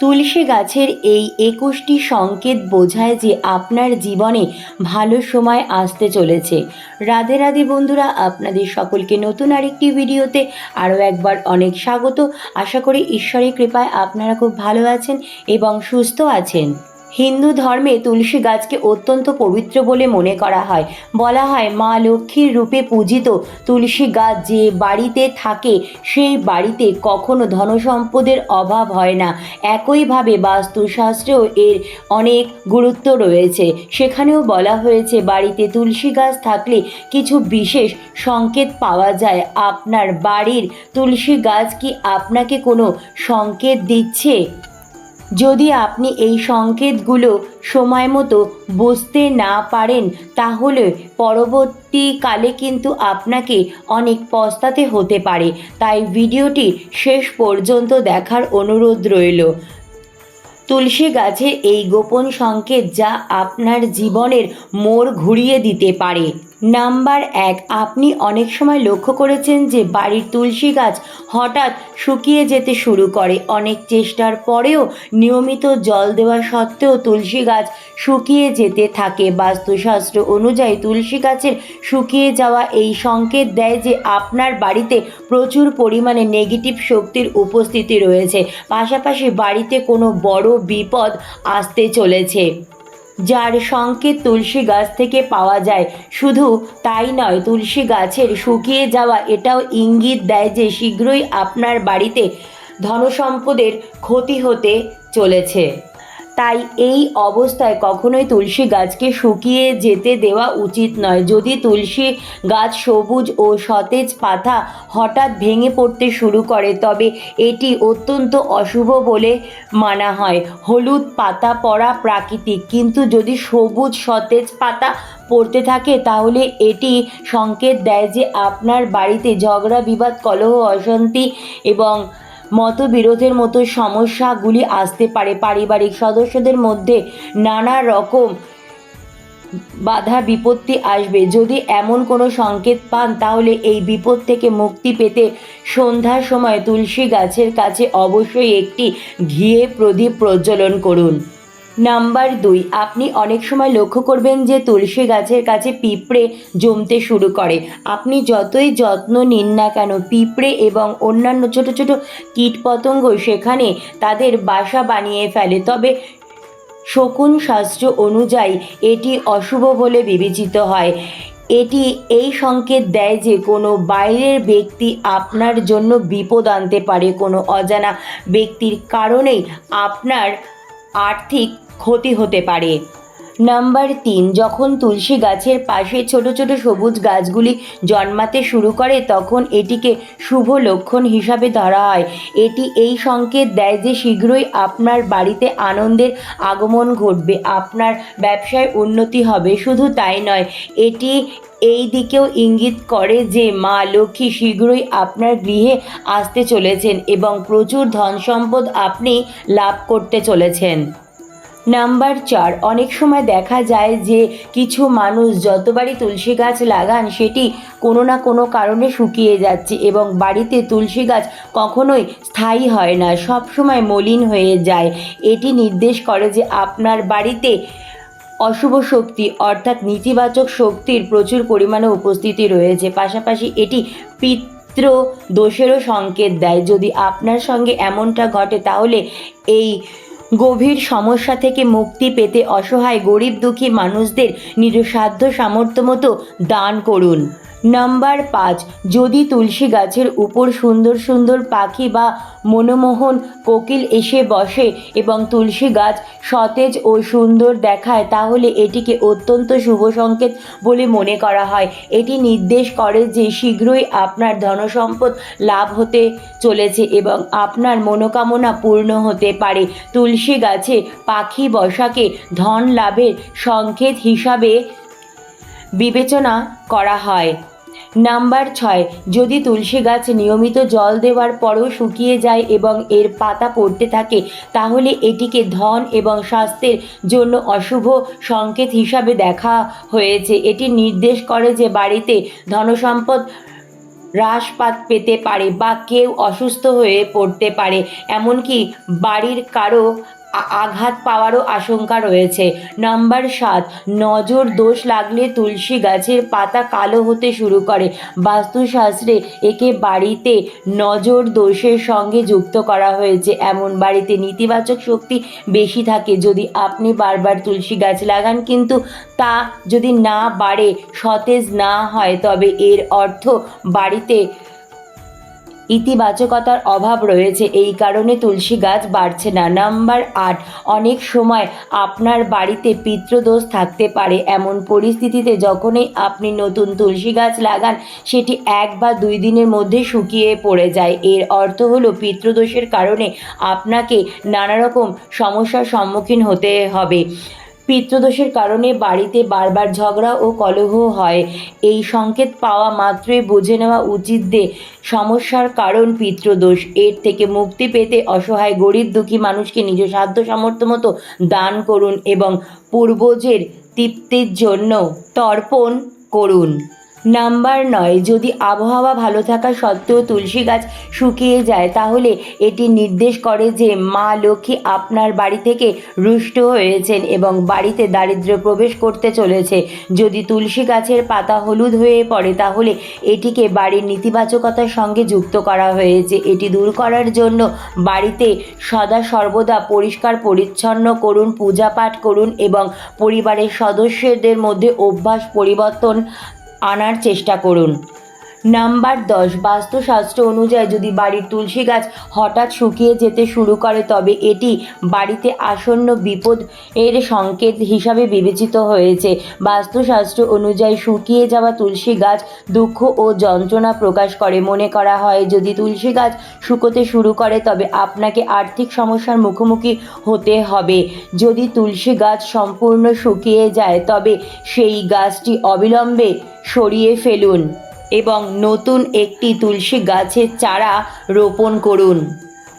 তুলসী গাছের এই একুশটি সংকেত বোঝায় যে আপনার জীবনে ভালো সময় আসতে চলেছে। রাধে রাধে বন্ধুরা, আপনাদের সকলকে নতুন আরেকটি ভিডিওতে আরও একবার অনেক স্বাগত। আশা করি ঈশ্বরের কৃপায় আপনারা খুব ভালো আছেন এবং সুস্থ আছেন। হিন্দু ধর্মে তুলসী গাছকে অত্যন্ত পবিত্র বলে মনে করা হয়। বলা হয়, মা লক্ষ্মীর রূপে পূজিত তুলসী গাছ যে বাড়িতে থাকে, সেই বাড়িতে কখনো ধনসম্পদের অভাব হয় না। একইভাবে বাস্তুশাস্ত্রেও এর অনেক গুরুত্ব রয়েছে। সেখানেও বলা হয়েছে, বাড়িতে তুলসী গাছ থাকলে কিছু বিশেষ সংকেত পাওয়া যায়। আপনার বাড়ির তুলসী গাছ কি আপনাকে কোনো সংকেত দিচ্ছে? যদি আপনি এই সংকেতগুলো সময় মতো বুঝতে না পারেন, তাহলে পরবর্তীকালে কিন্তু আপনাকে অনেক পস্তাতে হতে পারে। তাই ভিডিওটি শেষ পর্যন্ত দেখার অনুরোধ রইল। তুলসী গাছের এই গোপন সংকেত যা আপনার জীবনের মোড় ঘুরিয়ে দিতে পারে। নাম্বার এক, আপনি অনেক সময় লক্ষ্য করেছেন যে বাড়ির তুলসী গাছ হঠাৎ শুকিয়ে যেতে শুরু করে। অনেক চেষ্টার পরেও নিয়মিত জল দেওয়া সত্ত্বেও তুলসী গাছ শুকিয়ে যেতে থাকে। বাস্তুশাস্ত্র অনুযায়ী তুলসী গাছের শুকিয়ে যাওয়া এই সংকেত দেয় যে আপনার বাড়িতে প্রচুর পরিমাণে নেগেটিভ শক্তির উপস্থিতি রয়েছে। পাশাপাশি বাড়িতে কোনো বড় বিপদ আসতে চলেছে। যার সংকেত তুলসী গাছ থেকে পাওয়া যায়। শুধু তাই নয়, তুলসী গাছের শুকিয়ে যাওয়া এটাও ইঙ্গিত দেয় যে শীঘ্রই আপনার বাড়িতে ধনসম্পদের ক্ষতি হতে চলেছে। তাই এই অবস্থায় কখনোই তুলসী গাছকে শুকিয়ে যেতে দেওয়া উচিত নয়। যদি তুলসী গাছ সবুজ ও সতেজ পাতা হঠাৎ ভেঙে পড়তে শুরু করে, তবে এটি অত্যন্ত অশুভ বলে মানা হয়। হলুদ পাতা পড়া প্রাকৃতিক, কিন্তু যদি সবুজ সতেজ পাতা পড়তে থাকে, তাহলে এটি সংকেত দেয় যে আপনার বাড়িতে ঝগড়া, বিবাদ, কলহ, অশান্তি এবং মতবিরোধের মতো সমস্যাগুলি আসতে পারে। পারিবারিক সদস্যদের মধ্যে নানা রকম বাধা বিপত্তি আসবে। যদি এমন কোনো সংকেত পান, তাহলে এই বিপদ থেকে মুক্তি পেতে সন্ধ্যার সময় তুলসী গাছের কাছে অবশ্যই একটি ঘিয়ে প্রদীপ প্রজ্বলন করুন। নাম্বার দুই, আপনি অনেক সময় লক্ষ্য করবেন যে তুলসী গাছের কাছে পিঁপড়ে জমতে শুরু করে। আপনি যতই যত্ন নিন না কেন, পিঁপড়ে এবং অন্যান্য ছোট ছোট কীটপতঙ্গ সেখানে তাদের বাসা বানিয়ে ফেলে। তবে শকুন শাস্ত্র অনুযায়ী এটি অশুভ বলে বিবেচিত হয়। এটি এই সংকেত দেয় যে কোনো বাইরের ব্যক্তি আপনার জন্য বিপদ আনতে পারে। কোনো অজানা ব্যক্তির কারণেই আপনার আর্থিক ক্ষতি হতে পারে। নাম্বার তিন, যখন তুলসী গাছের পাশে ছোট ছোট সবুজ গাছগুলি জন্মাতে শুরু করে, তখন এটিকে শুভ লক্ষণ হিসাবে ধরা হয়। এটি এই সংকেত দেয় যে শীঘ্রই আপনার বাড়িতে আনন্দের আগমন ঘটবে, আপনার ব্যবসায় উন্নতি হবে। শুধু তাই নয়, এটি এই দিকেও ইঙ্গিত করে যে মা লক্ষ্মী শীঘ্রই আপনার গৃহে আসতে চলেছেন এবং প্রচুর ধন সম্পদ আপনি লাভ করতে চলেছেন। নাম্বার চার, অনেক সময় দেখা যায় যে কিছু মানুষ যতবারই তুলসী গাছ লাগান, সেটি কোনো না কোনো কারণে শুকিয়ে যাচ্ছে এবং বাড়িতে তুলসী গাছ কখনোই স্থায়ী হয় না সব সময় মলিন হয়ে যায়। এটি নির্দেশ করে যে আপনার বাড়িতে অশুভ শক্তি অর্থাৎ নেতিবাচক শক্তির প্রচুর পরিমাণে উপস্থিতি রয়েছে। পাশাপাশি এটি পিত্র দোষেরও সংকেত দেয়। যদি আপনার সঙ্গে এমনটা ঘটে, তাহলে এই গভীর সমস্যা থেকে মুক্তি পেতে অসহায় গরিব দুঃখী মানুষদের নিজ সাধ্য সামর্থ্য মতো দান করুন। নাম্বার পাঁচ, যদি তুলসী গাছের উপর সুন্দর সুন্দর পাখি বা মনোমোহন কোকিল এসে বসে এবং তুলসী গাছ সতেজ ও সুন্দর দেখায়, তাহলে এটিকে অত্যন্ত শুভ সংকেত বলে মনে করা হয়। এটি নির্দেশ করে যে শীঘ্রই আপনার ধনসম্পদ লাভ হতে চলেছে এবং আপনার মনোকামনা পূর্ণ হতে পারে। তুলসী গাছে পাখি বসাকে ধন লাভের সংকেত হিসাবে বিবেচনা করা হয়। নাম্বার ছয়, যদি তুলসী গাছ নিয়মিত জল দেওয়ার পরও শুকিয়ে যায় এবং এর পাতা পড়তে থাকে, তাহলে এটিকে ধন এবং স্বাস্থ্যের জন্য অশুভ সংকেত হিসাবে দেখা হয়েছে। এটি নির্দেশ করে যে বাড়িতে ধনসম্পদ হ্রাসপাত পেতে পারে বা কেউ অসুস্থ হয়ে পড়তে পারে। এমনকি বাড়ির কারও আঘাত পাওয়ারও আশঙ্কা রয়েছে। নাম্বার সাত, নজর দোষ লাগলে তুলসী গাছের পাতা কালো হতে শুরু করে। বাস্তুশাস্ত্রে একে বাড়িতে নজর দোষের সঙ্গে যুক্ত করা হয়েছে। এমন বাড়িতে নেতিবাচক শক্তি বেশি থাকে। যদি আপনি বারবার তুলসী গাছ লাগান কিন্তু তা যদি না বাড়ে, সতেজ না হয়, তবে এর অর্থ বাড়িতে ইতিবাচকতার অভাব রয়েছে। এই কারণে তুলসী গাছ বাড়ছে না। নাম্বার আট, অনেক সময় আপনার বাড়িতে পিতৃদোষ থাকতে পারে। এমন পরিস্থিতিতে যখনই আপনি নতুন তুলসী গাছ লাগান, সেটি এক বা দুই দিনের মধ্যে শুকিয়ে পড়ে যায়। এর অর্থ হলো পিতৃদোষের কারণে আপনাকে নানা রকম সমস্যার সম্মুখীন হতে হবে। পিতৃদোষের কারণে বাড়িতে বারবার ঝগড়া ও কলহ হয়। এই সংকেত পাওয়া মাত্রই বুঝে নেওয়া উচিত যে, সমস্যার কারণ পিতৃদোষ এর থেকে মুক্তি পেতে অসহায়, গরিব, দুঃখী মানুষকে নিজ সাধ্য সামর্থ্য মতো দান করুন এবং পূর্বজের তৃপ্তির জন্য তর্পণ করুন। নাম্বার নয়। যদি আবহাওয়া ভালো থাকা সত্ত্বেও তুলসী গাছ শুকিয়ে যায়, তাহলে এটি নির্দেশ করে যে মা লক্ষ্মী আপনার বাড়ি থেকে রুষ্ট হয়েছেন এবং বাড়িতে দারিদ্র্য প্রবেশ করতে চলেছে। যদি তুলসী গাছের পাতা হলুদ হয়ে পড়ে, তাহলে এটিকে বাড়ির নেতিবাচকতার সঙ্গে যুক্ত করা হয়েছে। এটি দূর করার জন্য বাড়িতে সদা সর্বদা পরিষ্কার পরিচ্ছন্ন করুন পূজা পাঠ করুন এবং পরিবারের সদস্যদের মধ্যে অভ্যাস পরিবর্তন আনার চেষ্টা করুন। নাম্বার দশ, বাস্তুশাস্ত্র অনুযায়ী যদি বাড়ির তুলসী গাছ হঠাৎ শুকিয়ে যেতে শুরু করে, তবে এটি বাড়িতে আসন্ন বিপদ এর সংকেত হিসাবে বিবেচিত হয়েছে। বাস্তুশাস্ত্র অনুযায়ী শুকিয়ে যাওয়া তুলসী গাছ দুঃখ ও যন্ত্রণা প্রকাশ করে। মনে করা হয়, যদি তুলসী গাছ শুকোতে শুরু করে, তবে আপনাকে আর্থিক সমস্যার মুখোমুখি হতে হবে। যদি তুলসী গাছ সম্পূর্ণ শুকিয়ে যায়, তবে সেই গাছটি অবিলম্বে সরিয়ে ফেলুন। এবং নতুন একটি তুলসী গাছের চারা রোপণ করুন।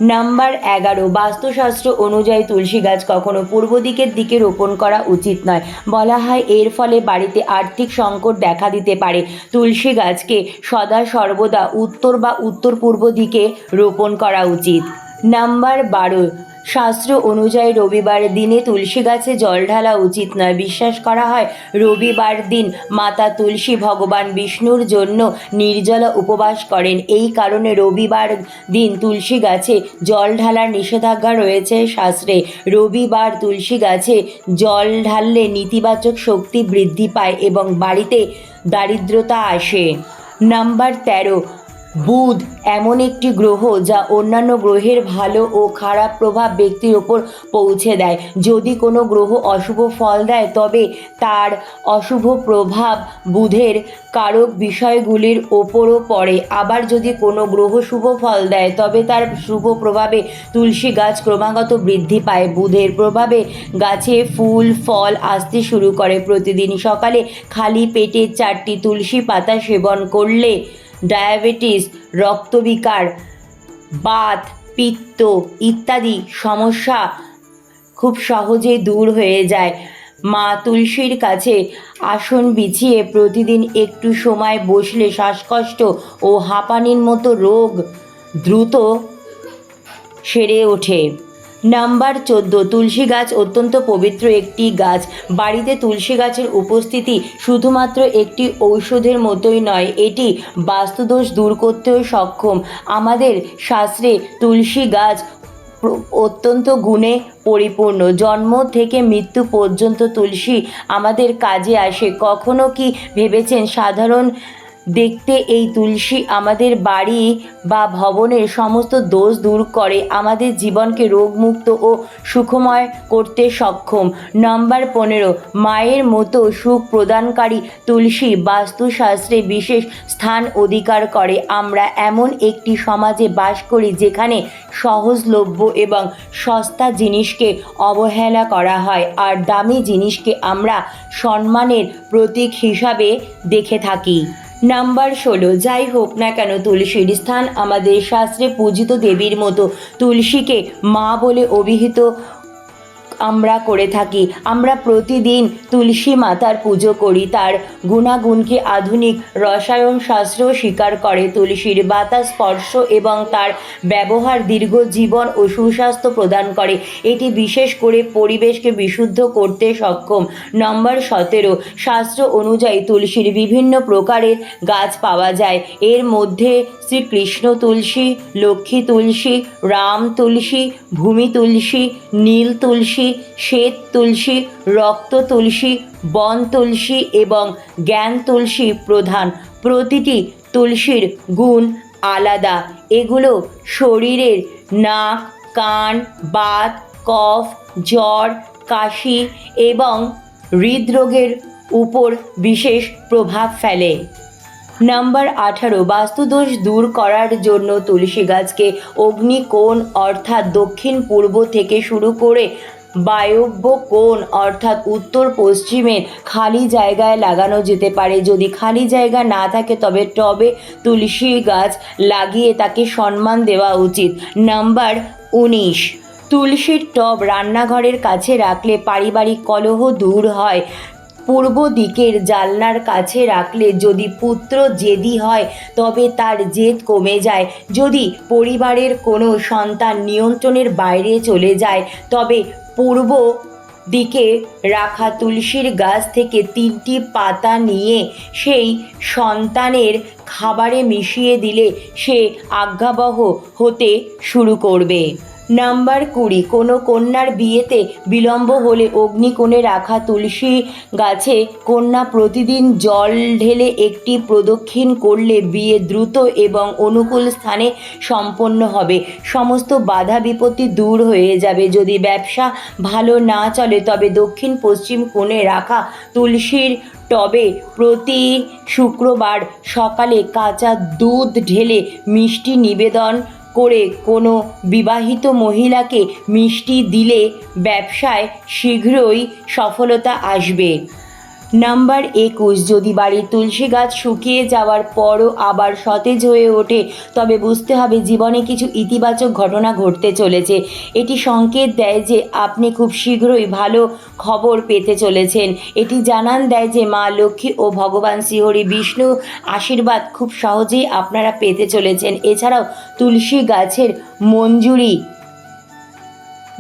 নাম্বার এগারো, বাস্তুশাস্ত্র অনুযায়ী তুলসী গাছ কখনো পূর্ব দিকের দিকে রোপণ করা উচিত নয়। বলা হয় এর ফলে বাড়িতে আর্থিক সংকট দেখা দিতে পারে। তুলসী গাছকে সদা সর্বদা উত্তর বা উত্তর পূর্ব দিকে রোপণ করা উচিত। নাম্বার বারো শাস্ত্র অনুযায়ী রবিবার দিনে তুলসী গাছে জল ঢালা উচিত নয়। বিশ্বাস করা হয়, রবিবার দিন মাতা তুলসী ভগবান বিষ্ণুর জন্য নির্জলা উপবাস করেন। এই কারণে রবিবার দিন তুলসী গাছে জল ঢালার নিষেধাজ্ঞা রয়েছে শাস্ত্রে। রবিবার তুলসী গাছে জল ঢাললে নেতিবাচক শক্তি বৃদ্ধি পায় এবং বাড়িতে দারিদ্রতা আসে। নাম্বার তেরো বুধ এমন একটি গ্রহ যা অন্যান্য গ্রহের ভালো ও খারাপ প্রভাব ব্যক্তির ওপর পৌঁছে দেয়। যদি কোনো গ্রহ অশুভ ফল দেয়, তবে তার অশুভ প্রভাব বুধের কারক বিষয়গুলির ওপরও পড়ে। আবার যদি কোনো গ্রহ শুভ ফল দেয়, তবে তার শুভ প্রভাবে তুলসী গাছ ক্রমাগত বৃদ্ধি পায়। বুধের প্রভাবে গাছে ফুল, ফল আসতে শুরু করে প্রতিদিন। সকালে খালি পেটে চারটি তুলসী পাতা সেবন করলে ডায়াবেটিস, রক্তবিকার, বাত, পিত্ত ইত্যাদি সমস্যা খুব সহজেই দূর হয়ে যায়। মা তুলসীর কাছে আসন বিছিয়ে প্রতিদিন একটু সময় বসলে শ্বাসকষ্ট ও হাঁপানির মতো রোগ দ্রুত সেরে ওঠে। নাম্বার চোদ্দ, তুলসী গাছ অত্যন্ত পবিত্র একটি গাছ। বাড়িতে তুলসী গাছের উপস্থিতি শুধুমাত্র একটি ঔষধের মতোই নয়, এটি বাস্তুদোষ দূর করতেও সক্ষম। আমাদের শাস্ত্রে তুলসী গাছ অত্যন্ত গুণে পরিপূর্ণ। জন্ম থেকে মৃত্যু পর্যন্ত তুলসী আমাদের কাজে আসে। কখনো কি ভেবেছেন সাধারণ দেখতে এই তুলসী আমাদের বাড়ি বা ভবনের সমস্ত দোষ দূর করে, আমাদের জীবনকে রোগমুক্ত ও সুখময় করতে সক্ষম। নাম্বার পনেরো, মায়ের মতো সুখ প্রদানকারী তুলসী বাস্তুশাস্ত্রে বিশেষ স্থান অধিকার করে। আমরা এমন একটি সমাজে বাস করি যেখানে সহজলভ্য এবং সস্তা জিনিসকে অবহেলা করা হয় আর দামি জিনিসকে আমরা সম্মানের প্রতীক হিসাবে দেখে থাকি। নাম্বার ষোলো, যাই হোক না কেন তুলসীর স্থান আমাদের শাস্ত্রে পূজিত দেবীর মতো তুলসীকে মা বলে অভিহিত আমরা করে থাকি। আমরা প্রতিদিন তুলসী মাতার পুজো করি। তার গুণাগুণকে আধুনিক রসায়ন শাস্ত্র স্বীকার করে। তুলসীর বাতাস স্পর্শ এবং তার ব্যবহার দীর্ঘ জীবন ও সুস্বাস্থ্য প্রদান করে। এটি বিশেষ করে পরিবেশকে বিশুদ্ধ করতে সক্ষম। নম্বর সতেরো, শাস্ত্র অনুযায়ী তুলসীর বিভিন্ন প্রকারের গাছ পাওয়া যায়। এর মধ্যে শ্রীকৃষ্ণ তুলসী, লক্ষ্মী তুলসী, রাম তুলসী, ভূমি তুলসী, নীল তুলসী শ্বেত তুলসী, রক্ত তুলসী, বন তুলসী এবং জ্ঞান তুলসী প্রধান। প্রতিটি তুলসীর গুণ আলাদা। এগুলো শরীরের নাক, কান, বাত, কফ, জ্বর, কাশি এবং হৃদরোগের উপর বিশেষ প্রভাব ফেলে। নাম্বার আঠারো, বাস্তুদোষ দূর করার জন্য তুলসী গাছকে অগ্নিকোণ অর্থাৎ দক্ষিণ পূর্ব থেকে শুরু করে বায়ব্য কোণ অর্থাৎ উত্তর পশ্চিমের খালি জায়গায় লাগানো যেতে পারে। যদি খালি জায়গা না থাকে, তবে টবে তুলসী গাছ লাগিয়ে তাকে সম্মান দেওয়া উচিত। নাম্বার উনিশ। তুলসীর টব রান্নাঘরের কাছে রাখলে পারিবারিক কলহ দূর হয়। পূর্ব দিকের জানলার কাছে রাখলে যদি পুত্র জেদি হয়, তবে তার জেদ কমে যায়। যদি পরিবারের কোনো সন্তান নিয়ন্ত্রণের বাইরে চলে যায়, তবে পূর্ব দিকে রাখা তুলসীর গাছ থেকে তিনটি পাতা নিয়ে সেই সন্তানের খাবারে মিশিয়ে দিলে সে আজ্ঞাবহ হতে শুরু করবে। নাম্বার কুড়ি। কোনো কন্যার বিয়েতে বিলম্ব হলে অগ্নিকোণে রাখা তুলসী গাছে কন্যা প্রতিদিন জল ঢেলে একটি প্রদক্ষিণ করলে বিয়ে দ্রুত এবং অনুকূল স্থানে সম্পন্ন হবে। সমস্ত বাধা বিপত্তি দূর হয়ে যাবে। যদি ব্যবসা ভালো না চলে, তবে দক্ষিণ পশ্চিম কোণে রাখা তুলসীর টবে প্রতি শুক্রবার সকালে কাঁচা দুধ ঢেলে মিষ্টি নিবেদন করে কোনো বিবাহিত মহিলাকে মিষ্টি দিলে ব্যবসায় শীঘ্রই সফলতা আসবে। নাম্বার একুশ। যদি বাড়ির তুলসী গাছ শুকিয়ে যাওয়ার পরও আবার সতেজ হয়ে ওঠে, তবে বুঝতে হবে জীবনে কিছু ইতিবাচক ঘটনা ঘটতে চলেছে। এটি সংকেত দেয় যে আপনি খুব শীঘ্রই ভালো খবর পেতে চলেছেন। এটি জানান দেয় যে মা লক্ষ্মী ও ভগবান শ্রীহরি বিষ্ণু আশীর্বাদ খুব সহজেই আপনারা পেতে চলেছেন। এছাড়াও তুলসী গাছের মঞ্জুরি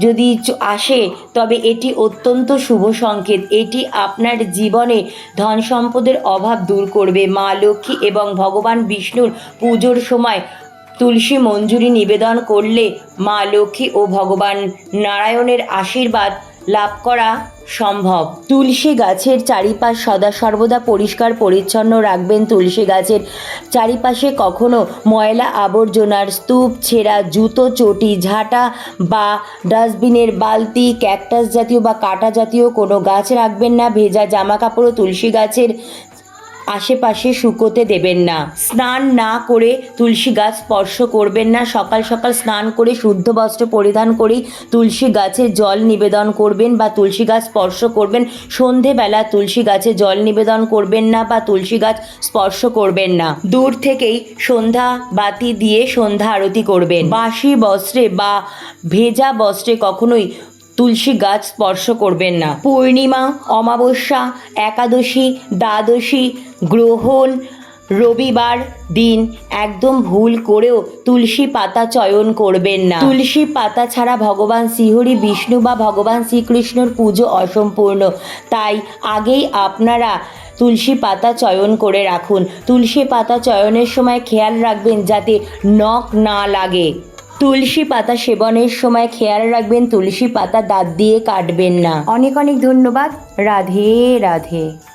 যদি আসে, তবে এটি অত্যন্ত শুভ সংকেত। এটি আপনার জীবনে ধন সম্পদের অভাব দূর করবে। মা লক্ষ্মী এবং ভগবান বিষ্ণুর পুজোর সময় তুলসী মঞ্জুরি নিবেদন করলে মা লক্ষ্মী ও ভগবান নারায়ণের আশীর্বাদ লাভ করা সম্ভব। তুলসী গাছের চারিপাশ সদা সর্বদা পরিষ্কার, পরিচ্ছন্ন রাখবেন তুলসী গাছের। চারিপাশে কখনো ময়লা আবর্জনার স্তূপ, ছেঁড়া জুতো, চটি, ঝাঁটা বা ডাস্টবিনের বালতি, ক্যাকটাস জাতীয় বা কাটা জাতীয় কোনো গাছ রাখবেন না। ভেজা জামা কাপড়ও তুলসী গাছের আশেপাশে শুকোতে দেবেন না। স্নান না করে তুলসী গাছ স্পর্শ করবেন না। সকাল সকাল স্নান করে শুদ্ধ বস্ত্র পরিধান করেই তুলসী গাছে জল নিবেদন করবেন বা তুলসী গাছ স্পর্শ করবেন। সন্ধেবেলা তুলসী গাছে জল নিবেদন করবেন না বা তুলসী গাছ স্পর্শ করবেন না। দূর থেকেই সন্ধ্যা বাতি দিয়ে সন্ধ্যা আরতি করবেন। বাসি বস্ত্রে বা ভেজা বস্ত্রে কখনোই তুলসী গাছ স্পর্শ করবেন না। পূর্ণিমা, অমাবস্যা, একাদশী, দ্বাদশী গ্রহণ রবিবার দিন একদম ভুল করেও তুলসী পাতা চয়ন করবেন না। তুলসী পাতা ছাড়া ভগবান শ্রীহরি, বিষ্ণু বা ভগবান শ্রীকৃষ্ণর পুজো অসম্পূর্ণ। তাই আগেই আপনারা তুলসী পাতা চয়ন করে রাখুন। তুলসী পাতা চয়নের সময় খেয়াল রাখবেন যাতে নখ না লাগে। তুলসী পাতা সেবনের সময় খেয়াল রাখবেন, তুলসী পাতা দাঁত দিয়ে কাটবেন না। অনেক অনেক ধন্যবাদ। রাধে রাধে।